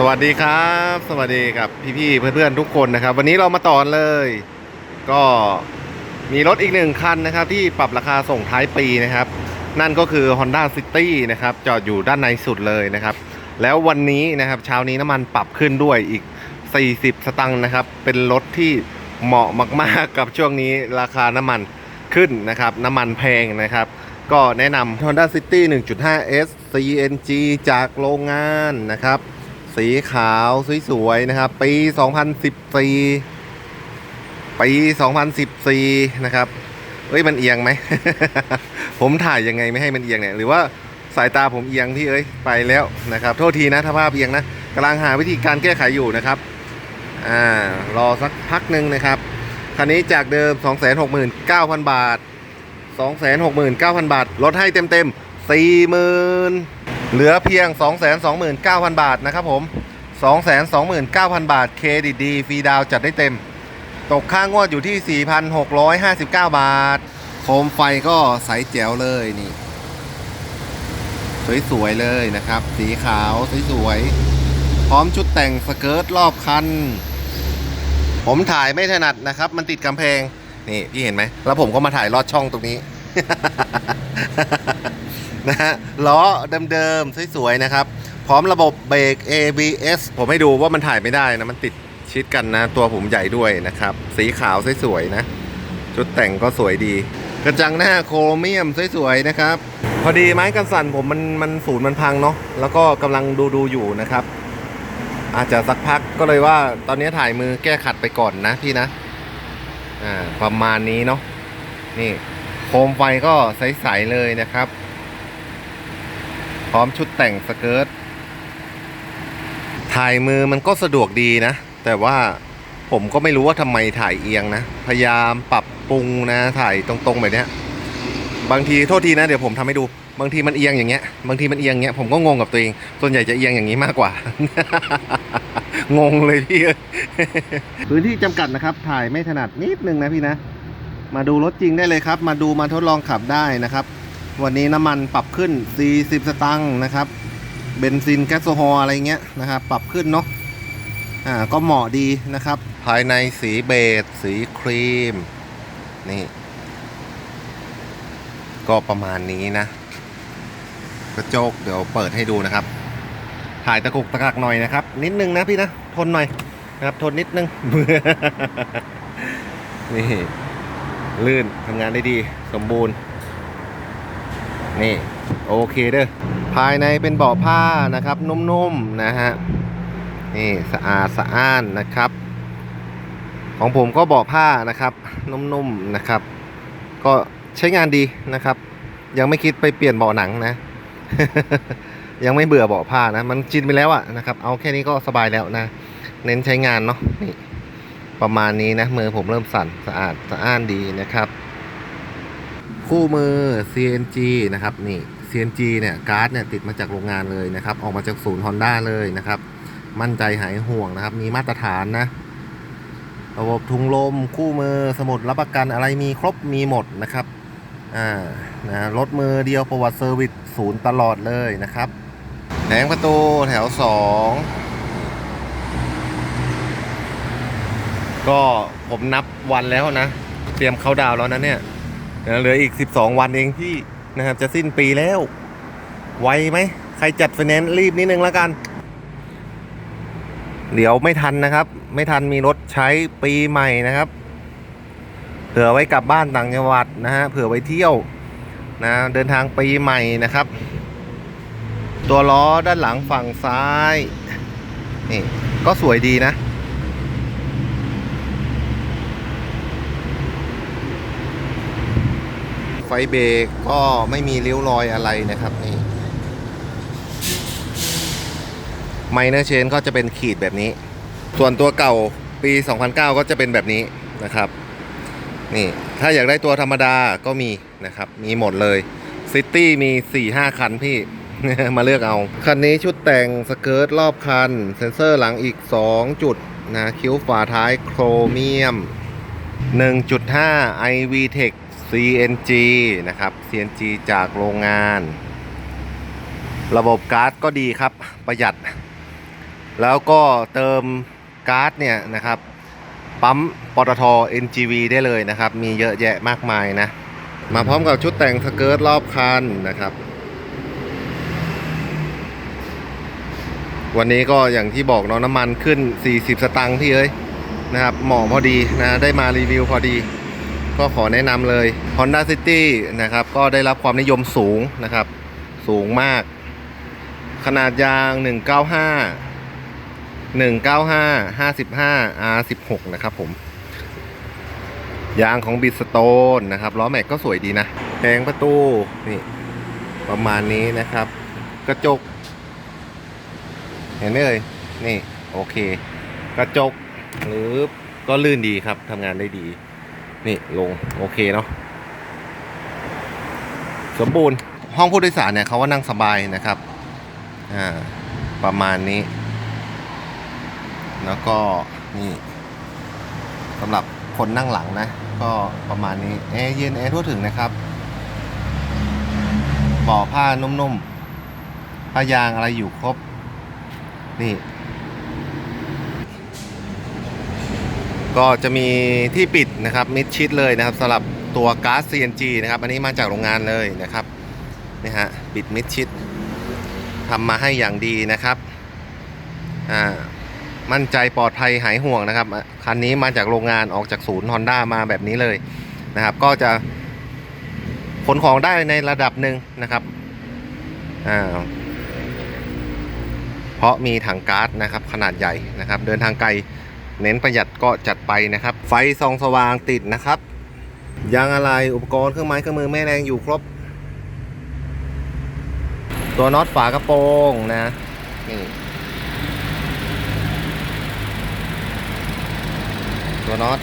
สวัสดีครับ สวัสดีกับพี่ๆเพื่อนๆทุกคนนะครับ วันนี้เรามาต่อเลย ก็มีรถอีกหนึ่งคันนะครับ ที่ปรับราคาส่งท้ายปีนะครับ นั่นก็คือ Honda City นะครับจอดอยู่ด้านในสุดเลยนะครับ แล้ววันนี้นะครับเช้านี้น้ำมันปรับขึ้นด้วยอีก 40 สตังค์นะครับ เป็นรถที่เหมาะมากๆกับช่วงนี้ราคาน้ำมันขึ้นนะครับ น้ำมันแพงนะครับ ก็แนะนำ Honda City 1.5S CNG จากโรงงานนะครับ สีขาวสวยๆนะครับ ปี 2014 ปี 2014 นะครับเอ้ยมันเอียงไหม ผมถ่ายยังไงไม่ให้มันเอียงเนี่ย หรือว่าสายตาผมเอียงพี่เอ้ยไปแล้วนะครับ โทษทีนะถ้าภาพเอียงนะกำลังหาวิธีการแก้ไขอยู่นะครับอ่ารอสักพักหนึ่งนะครับคันนี้จากเดิม 269,000 บาท 269,000 บาทลดให้เต็มๆ40,000 เหลือเพียง 229,000 บาทนะครับผม 229,000 บาทเครดิตดีฟรีดาวจัดได้เต็ม ตกค่างวดอยู่ที่ 4,659 บาท โคมไฟก็ใสแจ๋วเลยนี่ สวยๆเลยนะครับ สีขาวสวยๆ พร้อมชุดแต่งสเกิร์ตรอบคัน ผมถ่ายไม่ถนัดนะครับ มันติดกำแพง นี่พี่เห็นไหม แล้วผมก็มาถ่ายลอดช่องตรงนี้ นะฮะล้อเดิมๆ สวยๆ นะครับ พร้อมระบบเบรก ABS ผมให้ดูว่ามันถ่ายไม่ได้นะ มันติดชิดกันนะ ตัวผมใหญ่ด้วยนะครับ สีขาวสวยๆ นะ ชุดแต่งก็สวยดี กระจังหน้าโครเมียมสวยๆ นะครับ พอดีไม้กันสั่นผมมันมันศูนย์มันพังเนาะแล้วก็กำลังดูดูอยู่นะครับ อาจจะสักพักก็เลยว่าตอนนี้ถ่ายมือแก้ขัดไปก่อนนะพี่นะ อ่าประมาณนี้เนาะนี่ โคมไฟก็ใสๆเลยนะครับ พร้อมชุดแต่งสเกิร์ตถ่ายมือมันก็สะดวกดีนะ แต่ว่าผมก็ไม่รู้ว่าทำไมถ่ายเอียงนะ พยายามปรับปรุงนะถ่ายตรงๆแบบนี้บางทีโทษทีนะเดี๋ยวผมทำให้ดูบางทีมันเอียงอย่างเงี้ย บางทีมันเอียงเงี้ยผมก็งงกับตัวเอง ส่วนใหญ่จะเอียงอย่างนี้มากกว่า งงเลยพี่พื้นที่จำกัดนะครับ ถ่ายไม่ถนัดนิดนึงนะพี่นะ มาดูรถจริงได้เลยครับ มาดูมาทดลองขับได้นะครับ วันนี้น้ำมันปรับขึ้น 40 สตังค์นะครับ เบนซินแก๊สโซฮอลอะไรเงี้ยนะครับ ปรับขึ้นเนาะอ่าก็เหมาะดีนะครับ ภายในสีเบจสีครีม นี่ ก็ประมาณนี้นะ กระจกเดี๋ยวเปิดให้ดูนะครับ ถ่ายตะกุกตะกักหน่อยนะครับ นิดนึงนะพี่นะ ทนหน่อยนะครับ ทนนิดนึงนี่ ลื่นทำงานได้ดีสมบูรณ์ นี่ โอเคเด้อภายในเป็นเบาะผ้านะครับ นุ่มๆนะฮะนี่สะอาดสะอ้านนะครับ ของผมก็เบาะผ้านะครับ นุ่มๆนะครับ ก็ใช้งานดีนะครับ ยังไม่คิดไปเปลี่ยนเบาะหนังนะ ยังไม่เบื่อเบาะผ้านะ มันจินไปแล้วอะนะครับ เอาแค่นี้ก็สบายแล้วนะ เน้นใช้งานเนาะนี่ ประมาณนี้นะมือผมเริ่มสั่นสะอาดสะอ้านดีนะครับ คู่มือ CNG นะครับนี่ CNG เนี่ยการ์ดเนี่ยติดมาจากโรงงานเลยนะครับ ออกมาจากศูนย์ฮอนด้าเลยนะครับ มั่นใจหายห่วงนะครับ มีมาตรฐานนะระบบทุงลมคู่มือสมุดรับประกันอะไรมีครบมีหมดนะครับอ่านะรถมือเดียวประวัติเซอร์วิสศูนย์ตลอดเลยนะครับแผงประตูแถว 2 ก็ผมนับวันแล้วนะ เตรียมเข้าดาวแล้วนะเนี่ยเหลืออีก 12 วันเองที่นะครับ จะสิ้นปีแล้ว ไวไหม ใครจัดไฟแนนซ์รีบนิดนึงแล้วกัน เดี๋ยวไม่ทันนะครับ ไม่ทันมีรถใช้ปีใหม่นะครับ เผื่อไว้กลับบ้านต่างจังหวัดนะฮะเผื่อไว้เที่ยวนะเดินทางปีใหม่นะครับ ตัวล้อด้านหลังฝั่งซ้ายนี่ก็สวยดีนะ ไฟเบรกก็ไม่มีริ้วรอยอะไรนะครับนี่ไมเนอร์เชนก็จะเป็นขีดแบบนี้ ส่วนตัวเก่าปี 2009 ก็จะเป็นแบบนี้นะครับนี่ถ้าอยากได้ตัวธรรมดาก็มีนะครับ มีหมดเลยซิตี้มี 4-5 คันพี่ มาเลือกเอา คันนี้ชุดแต่งสเกิร์ตรอบคัน เซ็นเซอร์หลังอีก 2 จุดนะ คิ้วฝาท้ายโครเมียม 1.5 iVTEC CNG นะครับ CNG จากโรงงาน ระบบก๊าร์ดก็ดีครับประหยัด แล้วก็เติมก๊าซเนี่ยนะครับปั๊มปตท NGV ได้เลยนะครับ มีเยอะแยะมากมายนะ มาพร้อมกับชุดแต่งสเกิร์ตรอบคันนะครับ วันนี้ก็อย่างที่บอกเนาะน้ำมันขึ้น 40 สตังค์ที่เอ้ยนะครับเหมาะพอดีนะ ได้มารีวิวพอดี ก็ขอแนะนำเลย Honda City นะครับ ก็ได้รับความนิยมสูงนะครับ สูงมาก ขนาดยาง 195 195 55 R16 นะครับผม ยางของบิสโตนนะครับ ล้อแม็กก็สวยดีนะแผงประตู นี่ ประมาณนี้นะครับ กระจก เห็นไหมเอ่ยนี่ โอเค กระจกหรือก็ลื่นดีครับทำงานได้ดี นี่ลงโอเคเนาะสมบูรณ์ห้องผู้โดยสารเนี่ยเขาว่านั่งสบายนะครับอ่าประมาณนี้ แล้วก็นี่สำหรับคนนั่งหลังนะ ก็ประมาณนี้แอร์เย็นแอร์ทั่วถึงนะครับเบาะผ้านุ่มๆผ้ายางอะไรอยู่ครบ นี่ ก็จะมีที่ปิดนะครับมิดชิดเลยนะครับสำหรับตัวก๊าซ CNG นะครับ อันนี้มาจากโรงงานเลยนะครับนี่ฮะปิดมิดชิดทำมาให้อย่างดีนะครับอ่ามั่นใจปลอดภัยหายห่วงนะครับคันนี้มาจากโรงงานออกจากศูนย์ Honda มาแบบนี้เลยนะครับ ก็จะขนของได้ในระดับหนึ่งนะครับอ่าเพราะมีถังก๊าซนะครับ ขนาดใหญ่นะครับ เดินทางไกล เน้นประหยัดก็จัดไปนะครับ ไฟส่องสว่างติดนะครับยางอะไรอุปกรณ์เครื่องไม้เครื่องมือแม่แรงอยู่ครบ ตัวน็อตฝากระโปรงนะนี่ตัวน็อต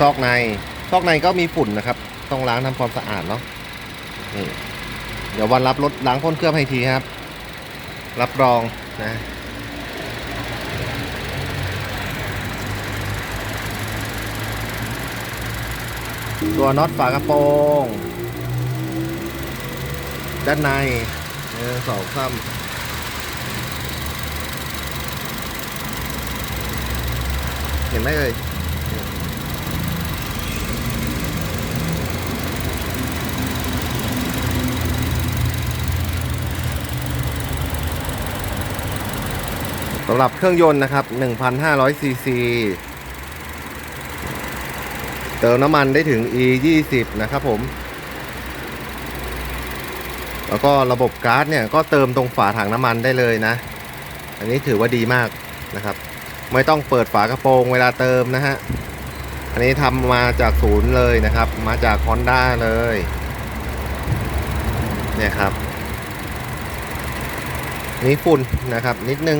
ซอกในซอกในก็มีฝุ่นนะครับ ต้องล้างทำความสะอาดเนาะนี่เดี๋ยววันรับรถล้างพ่นเครื่องให้ทีครับ รับรองนะ ตัวน็อตฝากระโปรง ด้านในเออสองซ้ำเห็นไหมเอ่ยสำหรับเครื่องยนต์นะครับ 1,500ซีซี ติมน้ำมันได้ถึง E 20นะครับผม แล้วก็ระบบก๊าซเนี่ยก็เติมตรงฝาถังน้ำมันได้เลยนะ อันนี้ถือว่าดีมากนะครับ ไม่ต้องเปิดฝากระโปรงเวลาเติมนะฮะ อันนี้ทำมาจากศูนย์เลยนะครับ มาจาก Honda เลย เนี่ยครับนี่ฝุ่นนะครับ นิดนึง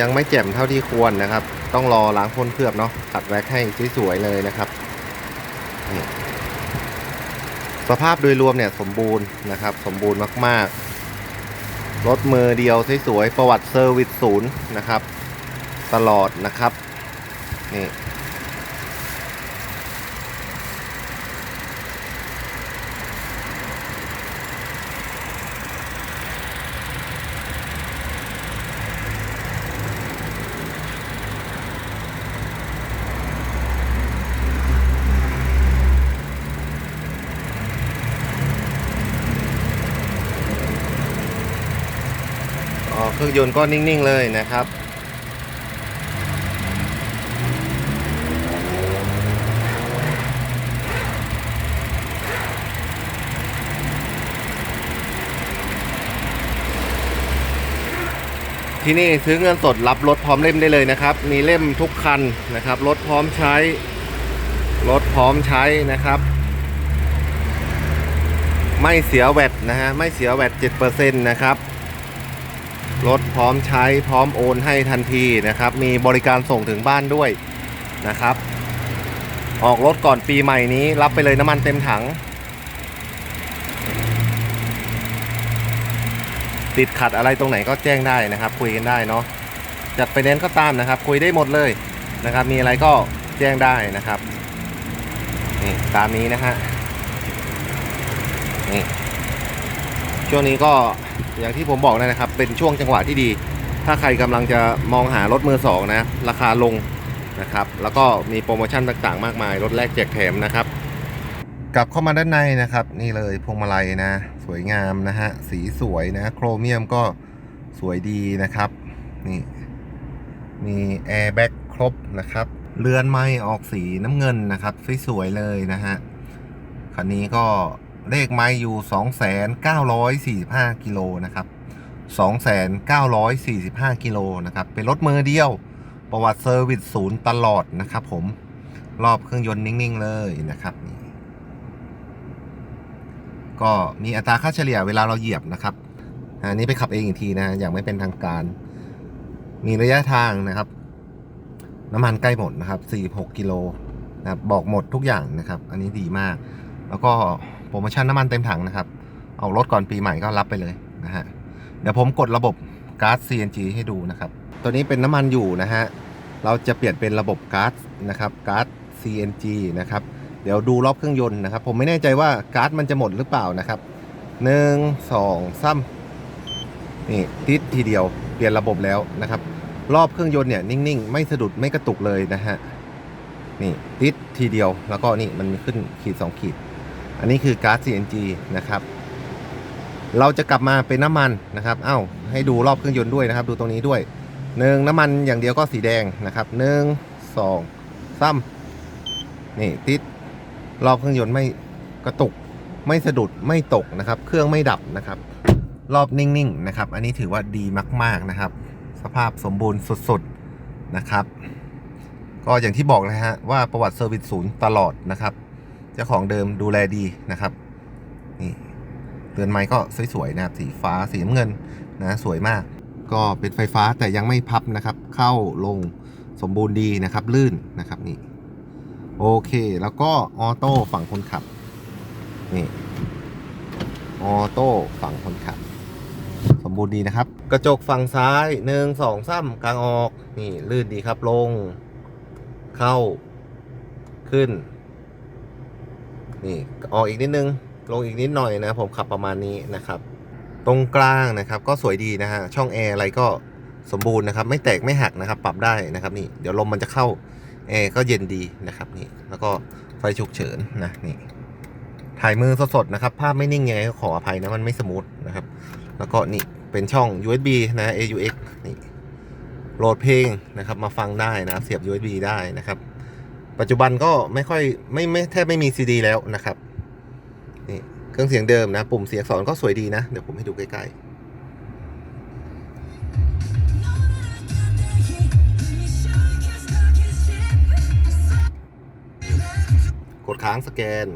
ยังไม่แจ่มเท่าที่ควรนะครับ ต้องรอล้างพ่นเคลือบเนาะตัดแว็กให้สวยๆเลยนะครับนี่ สภาพโดยรวมเนี่ยสมบูรณ์นะครับ สมบูรณ์มากๆ รถมือเดียวสวยๆประวัติเซอร์วิสศูนย์นะครับ ตลอดนะครับ นี่ รื่องยนต์ก็นิ่ง ๆ เลยนะครับ ที่นี่ซื้อเงินสดรับรถพร้อมเล่มได้เลยนะครับ มีเล่มทุกคันนะครับ รถพร้อมใช้ รถพร้อมใช้นะครับ ไม่เสียแวดนะฮะ ไม่เสียแวด7%นะครับ รถพร้อมใช้พร้อมโอนให้ทันทีนะครับ มีบริการส่งถึงบ้านด้วยนะครับ ออกรถก่อนปีใหม่นี้ รับไปเลยน้ำมันเต็มถัง ติดขัดอะไรตรงไหนก็แจ้งได้นะครับ คุยกันได้เนาะจัดไปเน้นก็ตามนะครับ คุยได้หมดเลยนะครับ มีอะไรก็แจ้งได้นะครับนี่ตามนี้นะฮะนี่ช่วงนี้ก็ อย่างที่ผมบอกนะครับ เป็นช่วงจังหวะที่ดี ถ้าใครกำลังจะมองหารถมือสองนะราคาลงนะครับ แล้วก็มีโปรโมชั่นต่างๆ มากมาย รถแรกแจกแถมนะครับ กลับเข้ามาด้านในนะครับ นี่เลยพวงมาลัยนะ สวยงามนะฮะสีสวยนะโครเมียมก็สวยดีนะครับนี่มีแอร์แบ็กครบนะครับเรือนไม้ออกสีน้ำเงินนะครับสวยๆเลยนะฮะคันนี้ก็ เลขไม้อยู่ 2,945กิโลนะครับ 2,945กิโลนะครับ เป็นรถมือเดียว ประวัติเซอร์วิสศูนย์ตลอดนะครับผม รอบเครื่องยนต์นิ่งๆเลยนะครับนี่ก็มีอัตราค่าเฉลี่ยเวลาเราเหยียบนะครับ อันนี้ไปขับเองอีกทีนะ อย่างไม่เป็นทางการ มีระยะทางนะครับ น้ำมันใกล้หมดนะครับ 46 กิโลนะครับบอกหมดทุกอย่างนะครับ อันนี้ดีมาก แล้วก็โปรโมชั่นน้ำมันเต็มถังนะครับ เอารถก่อนปีใหม่ก็รับไปเลยนะฮะ เดี๋ยวผมกดระบบก๊าซ CNG ให้ดูนะครับ ตัวนี้เป็นน้ำมันอยู่นะฮะ เราจะเปลี่ยนเป็นระบบก๊าซนะครับก๊าซ CNG นะครับ เดี๋ยวดูรอบเครื่องยนต์นะครับ ผมไม่แน่ใจว่าก๊าซมันจะหมดหรือเปล่านะครับหนึ่งสองซ้ำนี่ติดทีเดียวเปลี่ยนระบบแล้วนะครับ รอบเครื่องยนต์เนี่ยนิ่งๆ ไม่สะดุดไม่กระตุกเลยนะฮะนี่ติดทีเดียวแล้วก็นี่มันขึ้นขีด 2 ขีด อันนี้คือก๊าซ CNG นะครับ เราจะกลับมาเป็นน้ำมันนะครับ เอ้า ให้ดูรอบเครื่องยนต์ด้วยนะครับ ดูตรงนี้ด้วยหนึ่งน้ำมันอย่างเดียวก็สีแดงนะครับหนึ่งสองซ้ำนี่ติดรอบเครื่องยนต์ไม่กระตุก ไม่สะดุดไม่ตกนะครับ เครื่องไม่ดับนะครับ รอบนิ่งๆนะครับ อันนี้ถือว่าดีมาก ๆนะครับ สภาพสมบูรณ์สุดๆนะครับ ก็อย่างที่บอกเลยฮะว่าประวัติเซอร์วิสศูนย์ตลอดนะครับ เจ้าของเดิมดูแลดีนะครับนี่เรือนไม้ก็สวยๆนะครับสีฟ้าสีน้ำเงินนะสวยมาก ก็เป็นไฟฟ้าแต่ยังไม่พับนะครับ เข้าลงสมบูรณ์ดีนะครับ ลื่นนะครับนี่โอเคแล้วก็ออโต้ฝั่งคนขับนี่ออโต้ฝั่งคนขับ สมบูรณ์ดีนะครับ กระจกฝั่งซ้ายหนึ่งสองซ้ำกลางออกนี่ลื่นดีครับลง เข้าขึ้น นี่ออกอีกนิดนึง ลงอีกนิดหน่อยนะ ผมขับประมาณนี้นะครับ ตรงกลางนะครับก็สวยดีนะฮะ ช่องแอร์อะไรก็สมบูรณ์นะครับ ไม่แตกไม่หักนะครับ ปรับได้นะครับนี่ เดี๋ยวลมมันจะเข้าแอร์ก็เย็นดีนะครับนี่ แล้วก็ไฟฉุกเฉินนะนี่ ถ่ายมือสดๆนะครับ ภาพไม่นิ่งยังไงก็ขออภัยนะมันไม่สมูทนะครับ แล้วก็นี่เป็นช่อง USB นะ AUX นี่โหลดเพลงนะครับ มาฟังได้นะเสียบ USB ได้นะครับ ปัจจุบันก็ไม่ค่อยไม่ไม่แทบไม่มี CD แล้วนะครับนี่เครื่องเสียงเดิมนะ ปุ่มเสียงสอักษรก็สวยดีนะ เดี๋ยวผมให้ดูใกล้ๆกดค้างสแกน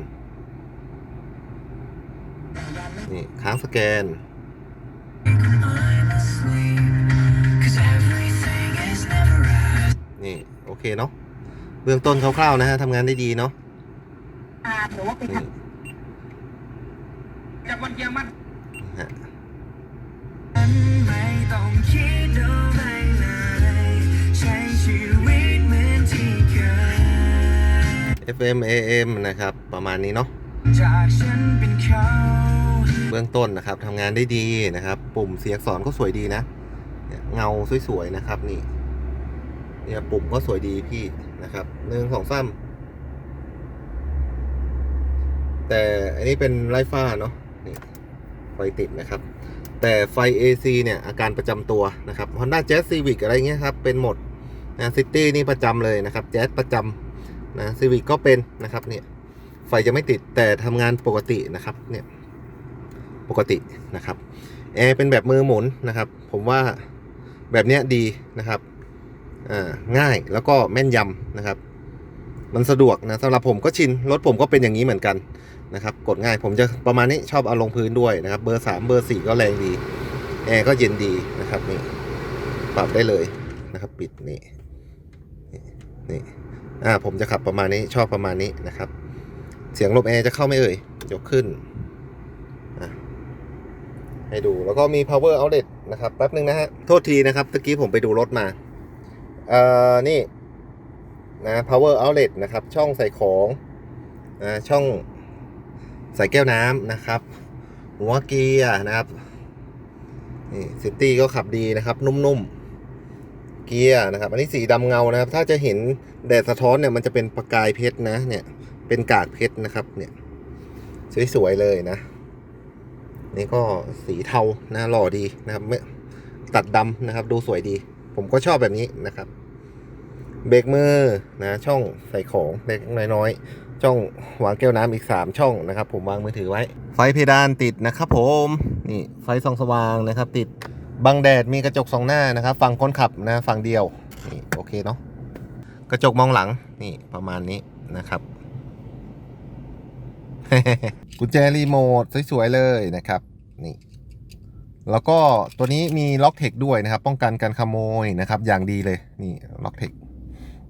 นี่ค้างสแกน นี่ โอเคเนาะ เบื้องต้นคร่าวๆนะฮะทำงานได้ดีเนาะอ่าหรือว่าไปนี่ทำจากวันเยี่ยมมันฮะไม่ต้องคิดอะไรเลยใช้ชีวิตเหมือนที่เคย FM AM นะครับ ประมาณนี้เนาะจากฉันเป็นเขาเบื้องต้นนะครับทำงานได้ดีนะครับ ปุ่มเสียงอักษรก็สวยดีนะเนี่ยเงาสวยๆนะครับนี่ เนี่ยปุ่มก็สวยดีพี่นะครับหนึ่งสองสามแต่อันนี้เป็นไลฟ้าเนาะนี่ไฟติดนะครับ แต่ไฟ AC เนี่ย อาการประจำตัวนะครับ Honda Jazz Civic อะไรเงี้ยครับ เป็นหมดนะซิตี้นี่ประจำเลยนะครับ Jazz ประจำนะ Civic ก็เป็นนะครับเนี่ยไฟจะไม่ติดแต่ทำงานปกตินะครับเนี่ยปกตินะครับแอร์เป็นแบบมือหมุนนะครับ ผมว่าแบบเนี้ยดีนะครับ ง่ายแล้วก็แม่นยำนะครับ มันสะดวกนะสำหรับผมก็ชินรถผมก็เป็นอย่างนี้เหมือนกันนะครับกดง่ายผมจะประมาณนี้ชอบเอาลงพื้นด้วยนะครับ เบอร์ 3 เบอร์ 4 ก็แรงดีแอร์ก็เย็นดีนะครับนี่ปรับได้เลยนะครับ ปิดนี่นี่อ่าผมจะขับประมาณนี้ชอบประมาณนี้นะครับ เสียงลมแอร์จะเข้าไม่เอ่ยยกขึ้นให้ดูแล้วก็มี power outlet นะครับแป๊บนึงนะฮะ โทษทีนะครับตะกี้ผมไปดูรถมา เอ่อนี่นะ power outlet นะครับ ช่องใส่ของนะช่องใส่แก้วน้ำนะครับ หัวเกียร์นะครับนี่ซิตี้ก็ขับดีนะครับ นุ่มๆ เกียร์นะครับ อันนี้สีดำเงานะครับ ถ้าจะเห็นแดดสะท้อนเนี่ยมันจะเป็นประกายเพชรนะเนี่ยเป็นกากเพชรนะครับเนี่ยสวยๆเลยนะ นี่ก็สีเทานะหล่อดีนะครับตัดดำนะครับ ดูสวยดี ผมก็ชอบแบบนี้นะครับ เบรกมือนะช่องใส่ของเล็กน้อยๆช่องวางแก้วน้ำอีก 3 ช่องนะครับ ผมวางมือถือไว้ ไฟเพดานติดนะครับ ผมนี่ไฟส่องสว่างนะครับ ติดบังแดดมีกระจกสองหน้านะครับฝั่งคนขับนะฝั่งเดียวนี่โอเคเนาะกระจกมองหลังนี่ประมาณนี้นะครับกุญแจรีโมทสวยๆเลยนะครับ นี่ แล้วก็ตัวนี้มีล็อกเทคด้วยนะครับ ป้องกันการขโมยนะครับ อย่างดีเลยนี่ล็อกเทค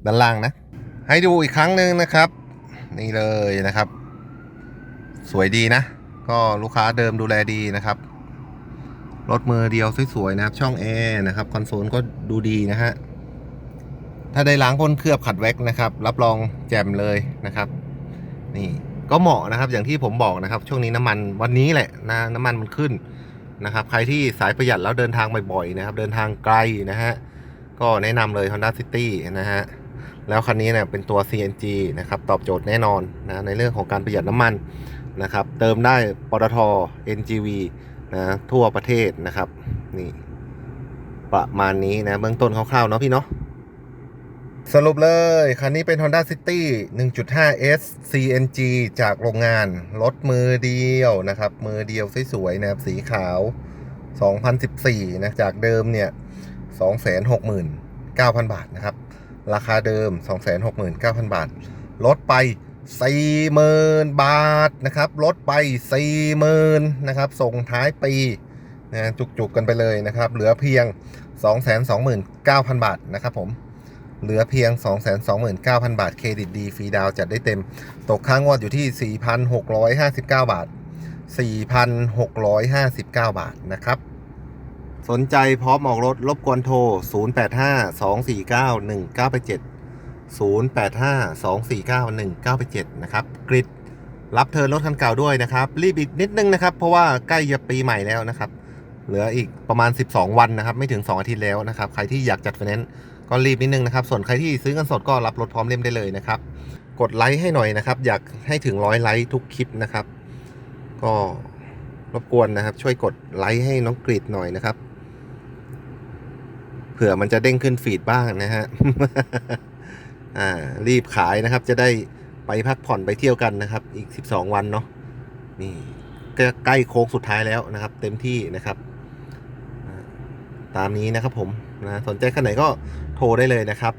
ด้านล่างนะ ให้ดูอีกครั้งหนึ่งนะครับ นี่เลยนะครับ สวยดีนะ ก็ลูกค้าเดิมดูแลดีนะครับรถมือเดียวสวยๆนะครับ ช่องแอร์นะครับคอนโซลก็ดูดีนะฮะถ้าได้ล้างพ่นเคลือบขัดแว็กนะครับ รับรองแจ่มเลยนะครับ นี่ก็เหมาะนะครับ อย่างที่ผมบอกนะครับ ช่วงนี้น้ำมันวันนี้แหละนะน้ำมันมันขึ้น นะครับใครที่สายประหยัดแล้วเดินทางบ่อยๆนะครับ เดินทางไกลนะฮะก็แนะนำเลย Honda City นะฮะแล้วคันนี้เนี่ยเป็นตัว CNG นะครับตอบโจทย์แน่นอนนะในเรื่องของการประหยัดน้ำมันนะครับเติมได้ปตท NGV นะทั่วประเทศนะครับนี่ประมาณนี้นะเบื้องต้นคร่าวๆเนาะพี่เนาะ สรุปเลย คันนี้เป็น Honda City 1.5S CNG จากโรงงาน รถมือเดียวนะครับ มือเดียวสวยๆนะครับ สีขาว 2014 นะ จากเดิมเนี่ย 269,000 บาทนะครับ ราคาเดิม 269,000 บาท ลดไป 40,000 บาทนะครับ ลดไป 40,000นะครับ ส่งท้ายปีนะจุกๆกันไปเลยนะครับ เหลือเพียง 229,000 บาทนะครับผม เหลือเพียง 229,000 บาท เครดิตดีฟรีดาวจัดได้เต็ม ตกค้างงวดอยู่ที่ 4,659 บาท 4,659 บาทนะครับ สนใจพร้อมออกรถรบกวนโทร 085 249 1987 085 249 1987 นะครับกริดรับเทิร์นรถคันเก่าด้วยนะครับ รีบอีกนิดนึงนะครับ เพราะว่าใกล้จะปีใหม่แล้วนะครับ เหลืออีกประมาณ 12 วันนะครับ ไม่ถึง 2 อาทิตย์แล้วนะครับ ใครที่อยากจัดไฟแนนซ์ ก็รีบนิดนึงนะครับ ส่วนใครที่ซื้อเงินสดก็รับรถพร้อมเล่มได้เลยนะครับ กดไลค์ให้หน่อยนะครับ อยากให้ถึงร้อยไลค์ทุกคลิปนะครับ ก็รบกวนนะครับ ช่วยกดไลค์ให้น้องกรีดหน่อยนะครับ เผื่อมันจะเด้งขึ้นฟีดบ้างนะฮะอ่ารีบขายนะครับ จะได้ไปพักผ่อนไปเที่ยวกันนะครับ อีก 12 วันเนาะนี่ก็ใกล้โค้งสุดท้ายแล้วนะครับ เต็มที่นะครับ ตามนี้นะครับผมนะสนใจคันไหนก็ โทรได้เลยนะครับ